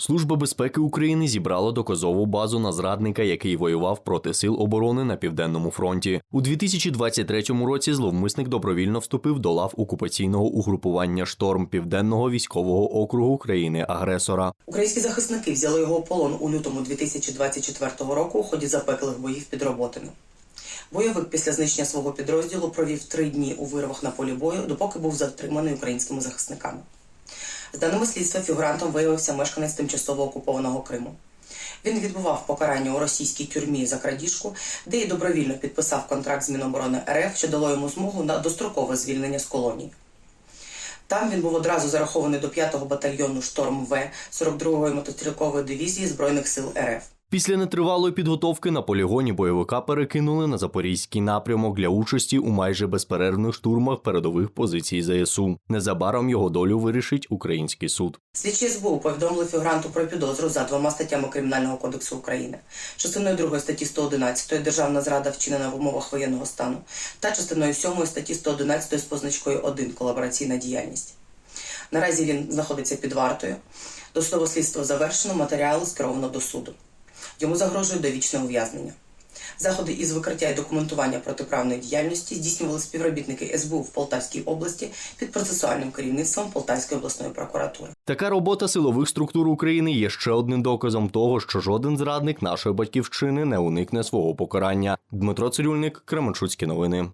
Служба безпеки України зібрала доказову базу на зрадника, який воював проти сил оборони на південному фронті. У 2023 році зловмисник добровільно вступив до лав окупаційного угрупування Шторм Південного військового округу країни-агресора. Українські захисники взяли його у полон у лютому 2024 року у ході запеклих боїв під Роботино. Бойовик після знищення свого підрозділу провів три дні у вирвах на полі бою, допоки був затриманий українськими захисниками. З даними слідства, фігурантом виявився мешканець тимчасово окупованого Криму. Він відбував покарання у російській тюрмі за крадіжку, де й добровільно підписав контракт з Міноборони РФ, що дало йому змогу на дострокове звільнення з колонії. Там він був одразу зарахований до 5-го батальйону Шторм В 42-ї мотострілкової дивізії Збройних сил РФ. Після нетривалої підготовки на полігоні бойовика перекинули на запорізький напрямок для участі у майже безперервних штурмах передових позицій ЗСУ. Незабаром його долю вирішить український суд. Слідчі СБУ повідомили фігуранту про підозру за двома статтями Кримінального кодексу України, частиною 2 статті 111 Державна зрада вчинена в умовах воєнного стану та частиною 7 статті 111 з позначкою 1 колабораційна діяльність. Наразі він знаходиться під вартою. Досудове слідство завершено, матеріали скеровано до суду. Йому загрожує довічне ув'язнення. Заходи із викриття і документування протиправної діяльності здійснювали співробітники СБУ в Полтавській області під процесуальним керівництвом Полтавської обласної прокуратури. Така робота силових структур України є ще одним доказом того, що жоден зрадник нашої батьківщини не уникне свого покарання. Дмитро Цирюльник, Кременчуцькі новини.